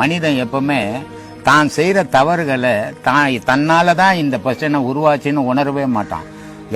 மனிதன் எப்பவுமே தான் செய்கிற தவறுகளை தான் தன்னால தான் இந்த பிரச்சனை உருவாச்சுன்னு உணரவே மாட்டான்.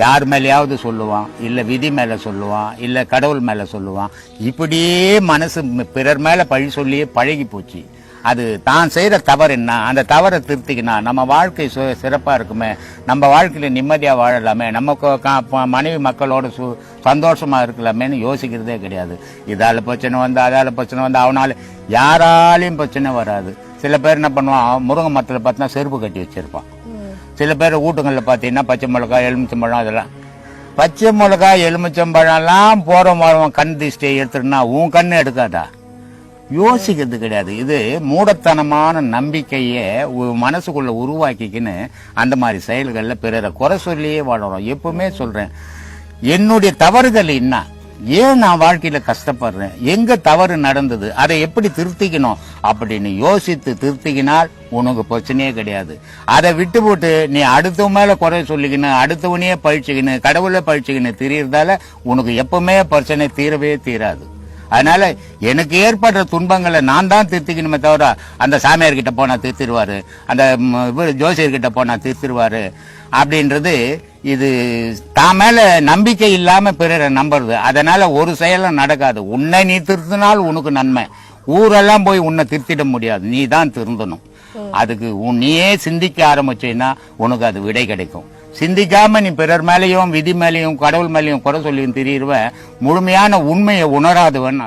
யார் மேலேயாவது சொல்லுவான் இல்லை விதி மேலே சொல்லுவான் இல்லை கடவுள் மேலே சொல்லுவான். இப்படியே மனசு பிறர் மேலே பழி சொல்லியே பழகி போச்சு. அது தான் செய்கிற தவறு என்ன? அந்த தவறை திருத்திக்கினா நம்ம வாழ்க்கை சு- சிறப்பாக இருக்குமே. நம்ம வாழ்க்கையில் நிம்மதியாக வாழலாமே. நம்ம கா- மனைவி மக்களோட சு சந்தோஷமாக இருக்கலாமேன்னு யோசிக்கிறதே கிடையாது. இதால் பிரச்சனை வந்து அதால் பிரச்சனை வந்து அவனால யாராலையும் பிரச்சனை வராது. சில பேர் என்ன பண்ணுவான் முருங்கை மரத்தில் பார்த்தா செருப்பு கட்டி வச்சிருப்பான். சில பேர் வீட்டுங்களில் பார்த்தீங்கன்னா பச்சை மிளகாய் எலுமிச்சம்பழம் அதெல்லாம். பச்சை மிளகாய் எலுமிச்சம்பழம்லாம் போகிறோம் மரம் கண் திஷ்டியை எடுத்துட்டுனா உன் கண்ணு எடுக்காதா? யோசிக்கிறது கிடையாது. இது மூடத்தனமான நம்பிக்கையை மனசுக்குள்ளே உருவாக்கிக்கின்னு அந்த மாதிரி செயல்களில் பிறரை குறை சொல்லியே வாழறோம். எப்பவுமே சொல்கிறேன் என்னுடைய தவறுகள் என்ன? ஏன் நான் வாழ்க்கையில் கஷ்டப்படுறேன்? எங்க தவறு நடந்தது? அதை எப்படி திருத்திக்கணும்? அப்படின்னு யோசித்து திருத்திக்கினால் உனக்கு பிரச்சனையே கிடையாது. அதை விட்டு போட்டு நீ அடுத்தவன் மேல குறை சொல்லிக்கணும் அடுத்தவனையே பழிச்சுக்கின்னு கடவுளை பழிச்சுக்கணும் திரியறதால உனக்கு எப்பவுமே பிரச்சனை தீரவே தீராது. அதனால எனக்கு ஏற்படுற துன்பங்களை நான் தான் திருத்திக்கணுமே தவிர அந்த சாமியார் கிட்ட போனா திருத்திடுவாரு அந்த ம், இவரு ஜோசியர் கிட்ட போனா திருத்திடுவாரு அப்படின்றது இது தான் மேல நம்பிக்கை இல்லாம பிறரை நம்புறது. அதனால ஒரு செயலும் நடக்காது. உன்னை நீ திருத்தினால் உனக்கு நன்மை. ஊரெல்லாம் போய் உன்னை திருத்திட முடியாது. நீ தான் திருந்தணும். அதுக்கு உன் நீயே சிந்திக்க ஆரம்பிச்சீன்னா உனக்கு அது விடை கிடைக்கும். சிந்திக்காம நீ பிறர் மேலேயும் விதி மேலேயும் கடவுள் மேலேயும் குறை சொல்லியும் திரியிருவ முழுமையான உண்மையை உணராதவன்